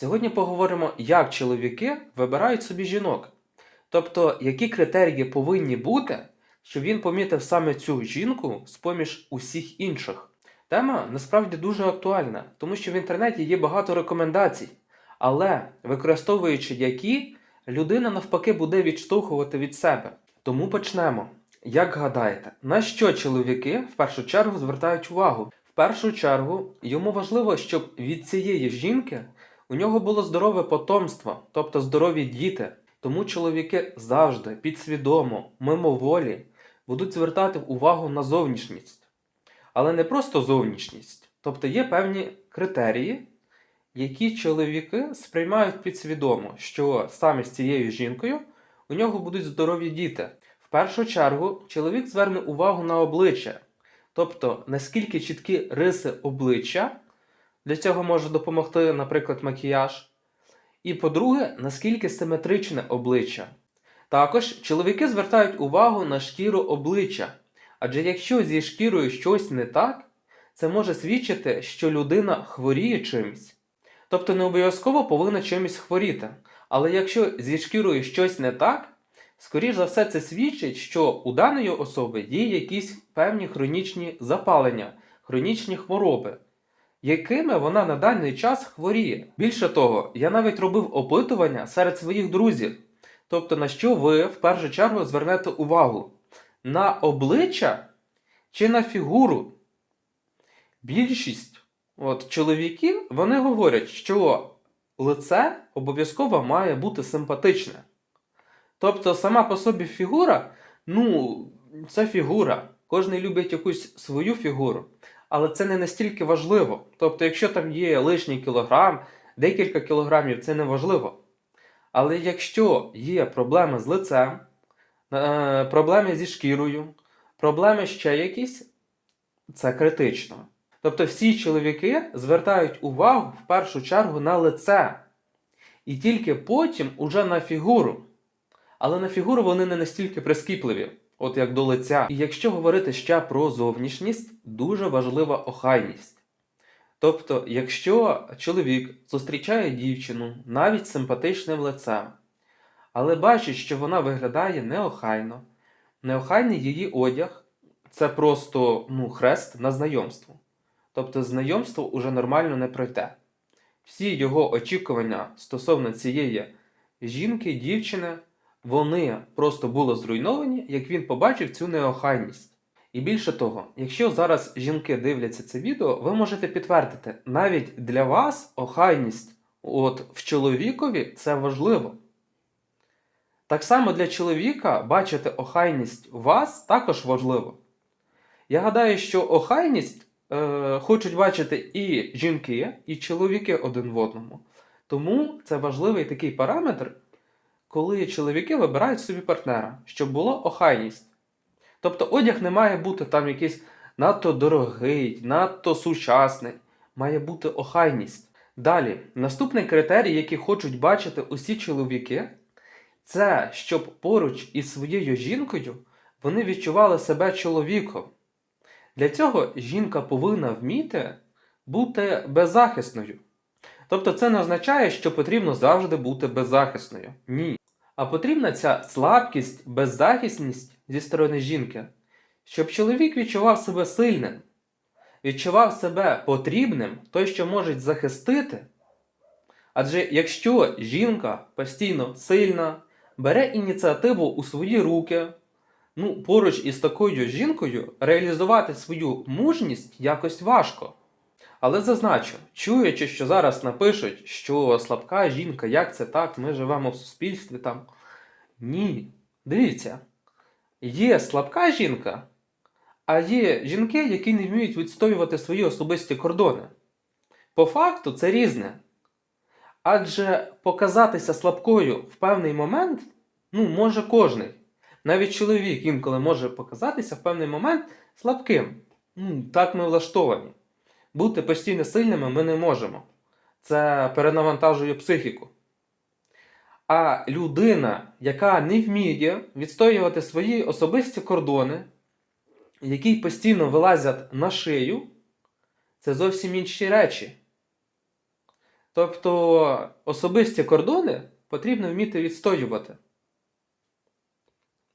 Сьогодні поговоримо, як чоловіки вибирають собі жінок. Тобто, які критерії повинні бути, щоб він помітив саме цю жінку з-поміж усіх інших. Тема насправді дуже актуальна, тому що в інтернеті є багато рекомендацій, але використовуючи які, людина навпаки буде відштовхувати від себе. Тому почнемо. Як гадаєте, на що чоловіки в першу чергу звертають увагу? В першу чергу йому важливо, щоб від цієї жінки у нього було здорове потомство, тобто здорові діти. Тому чоловіки завжди підсвідомо, мимоволі будуть звертати увагу на зовнішність. Але не просто зовнішність. Тобто є певні критерії, які чоловіки сприймають підсвідомо, що саме з цією жінкою у нього будуть здорові діти. В першу чергу чоловік зверне увагу на обличчя, тобто наскільки чіткі риси обличчя, для цього може допомогти, наприклад, макіяж. І по-друге, наскільки симетричне обличчя. Також чоловіки звертають увагу на шкіру обличчя. Адже якщо зі шкірою щось не так, це може свідчити, що людина хворіє чимось. Тобто не обов'язково повинна чимось хворіти. Але якщо зі шкірою щось не так, скоріш за все це свідчить, що у даної особи є якісь певні хронічні запалення, хронічні хвороби, якими вона на даний час хворіє. Більше того, я навіть робив опитування серед своїх друзів. Тобто, на що ви в першу чергу звернете увагу? На обличчя чи на фігуру? Більшість от, чоловіків вони говорять, що лице обов'язково має бути симпатичне. Тобто, сама по собі фігура, ну, це фігура. Кожен любить якусь свою фігуру. Але це не настільки важливо. Тобто, якщо там є лишній кілограм, декілька кілограмів, це не важливо. Але якщо є проблеми з лицем, е, проблеми зі шкірою, проблеми ще якісь, це критично. Тобто всі чоловіки звертають увагу в першу чергу на лице. І тільки потім уже на фігуру. Але на фігуру вони не настільки прискіпливі, от як до лиця. І якщо говорити ще про зовнішність, дуже важлива охайність. Тобто, якщо чоловік зустрічає дівчину навіть симпатичним лицем, але бачить, що вона виглядає неохайно, неохайний її одяг це просто ну, хрест на знайомство. Тобто знайомство уже нормально не пройде. Всі його очікування стосовно цієї жінки, дівчини, вони просто були зруйновані, як він побачив цю неохайність. І більше того, якщо зараз жінки дивляться це відео, ви можете підтвердити, навіть для вас охайність от в чоловікові це важливо. Так само для чоловіка бачити охайність у вас також важливо. Я гадаю, що охайність е, хочуть бачити і жінки, і чоловіки один в одному. Тому це важливий такий параметр, коли чоловіки вибирають собі партнера, щоб була охайність. Тобто одяг не має бути там якийсь надто дорогий, надто сучасний, має бути охайність. Далі, наступний критерій, який хочуть бачити усі чоловіки, це щоб поруч із своєю жінкою вони відчували себе чоловіком. Для цього жінка повинна вміти бути беззахисною. Тобто це не означає, що потрібно завжди бути беззахисною. Ні. А потрібна ця слабкість, беззахисність зі сторони жінки, щоб чоловік відчував себе сильним, відчував себе потрібним, той, що може захистити. Адже якщо жінка постійно сильна, бере ініціативу у свої руки, ну, поруч із такою жінкою реалізувати свою мужність якось важко. Але зазначу, чуючи, що зараз напишуть, що слабка жінка, як це так, ми живемо в суспільстві там. Ні. Дивіться, є слабка жінка, а є жінки, які не вміють відстоювати свої особисті кордони. По факту це різне. Адже показатися слабкою в певний момент ну, може кожний. Навіть чоловік інколи може показатися в певний момент слабким. Ну, так ми влаштовані. Бути постійно сильними ми не можемо. Це перенавантажує психіку. А людина, яка не вміє відстоювати свої особисті кордони, які постійно вилазять на шию, це зовсім інші речі. Тобто особисті кордони потрібно вміти відстоювати.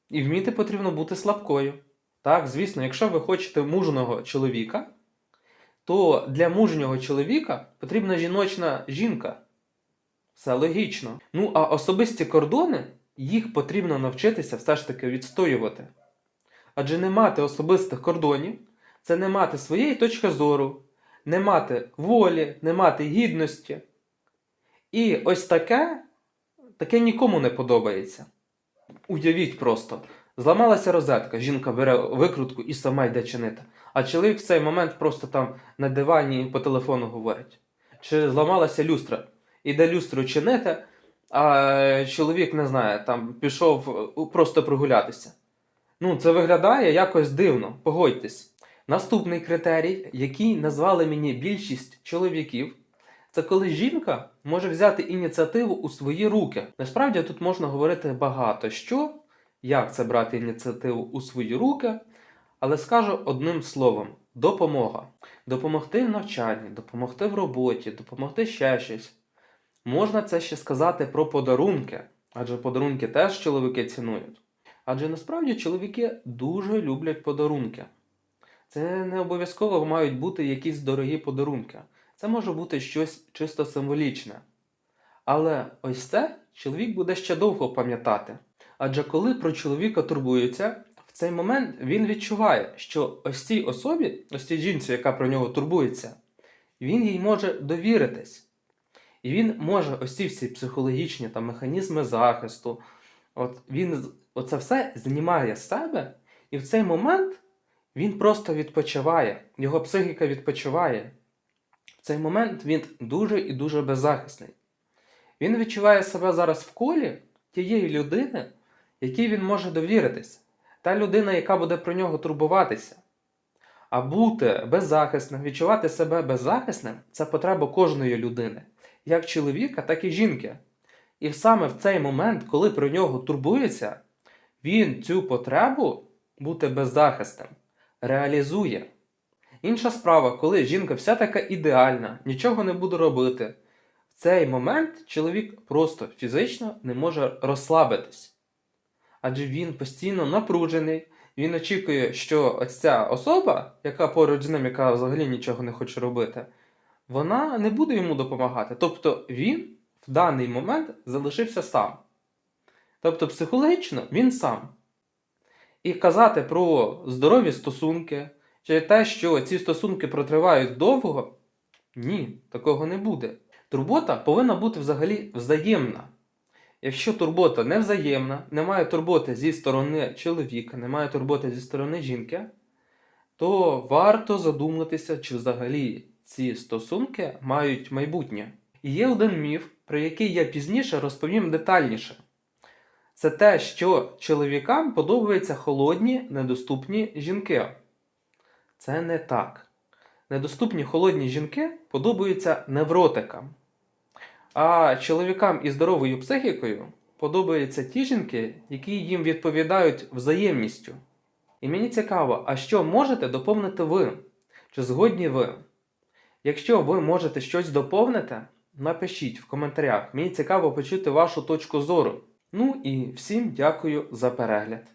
І вміти потрібно бути слабкою. Так, звісно, якщо ви хочете мужнього чоловіка, то для мужнього чоловіка потрібна жіночна жінка. Все логічно. Ну, а особисті кордони, їх потрібно навчитися все ж таки відстоювати. Адже не мати особистих кордонів це не мати своєї точки зору, не мати волі, не мати гідності. І ось таке, таке нікому не подобається. Уявіть просто, зламалася розетка, жінка бере викрутку і сама йде чинити. А чоловік в цей момент просто там на дивані по телефону говорить. Чи зламалася люстра, іде люстру чинити, а чоловік не знає, там пішов е, просто прогулятися. Ну, це виглядає якось дивно, погодьтесь. Наступний критерій, який назвали мені більшість чоловіків, це коли жінка може взяти ініціативу у свої руки. Насправді тут можна говорити багато що, як це брати ініціативу у свої руки, але скажу одним словом: допомога. Допомогти в навчанні, допомогти в роботі, допомогти ще щось. Можна це ще сказати про подарунки, адже подарунки теж чоловіки цінують. Адже насправді чоловіки дуже люблять подарунки. Це не обов'язково мають бути якісь дорогі подарунки. Це може бути щось чисто символічне. Але ось це чоловік буде ще довго пам'ятати. Адже коли про чоловіка турбуються, в цей момент він відчуває, що ось цій особі, ось цій жінці, яка про нього турбується, він їй може довіритись. І він може ось ці всі психологічні там, механізми захисту, от він оце все знімає з себе, і в цей момент він просто відпочиває, його психіка відпочиває. В цей момент він дуже і дуже беззахисний. Він відчуває себе зараз в колі тієї людини, якій він може довіритись, та людина, яка буде про нього турбуватися. А бути беззахисним, відчувати себе беззахисним це потреба кожної людини, як чоловіка, так і жінки. І саме в цей момент, коли про нього турбується, він цю потребу бути беззахисним реалізує. Інша справа, коли жінка вся така ідеальна, нічого не буде робити, в цей момент чоловік просто фізично не може розслабитись. Адже він постійно напружений, він очікує, що ось ця особа, яка поруч з ним, яка взагалі нічого не хоче робити, вона не буде йому допомагати. Тобто він в даний момент залишився сам. Тобто психологічно він сам. І казати про здорові стосунки, чи те, що ці стосунки протривають довго, ні, такого не буде. Турбота повинна бути взагалі взаємна. Якщо турбота не взаємна, немає турботи зі сторони чоловіка, немає турботи зі сторони жінки, то варто задуматися, чи взагалі ці стосунки мають майбутнє. І є один міф, про який я пізніше розповім детальніше. Це те, що чоловікам подобаються холодні, недоступні жінки. Це не так. Недоступні холодні жінки подобаються невротикам. А чоловікам із здоровою психікою подобаються ті жінки, які їм відповідають взаємністю. І мені цікаво, а що можете доповнити ви? Чи згодні ви? Якщо ви можете щось доповнити, напишіть в коментарях. Мені цікаво почути вашу точку зору. Ну і всім дякую за перегляд.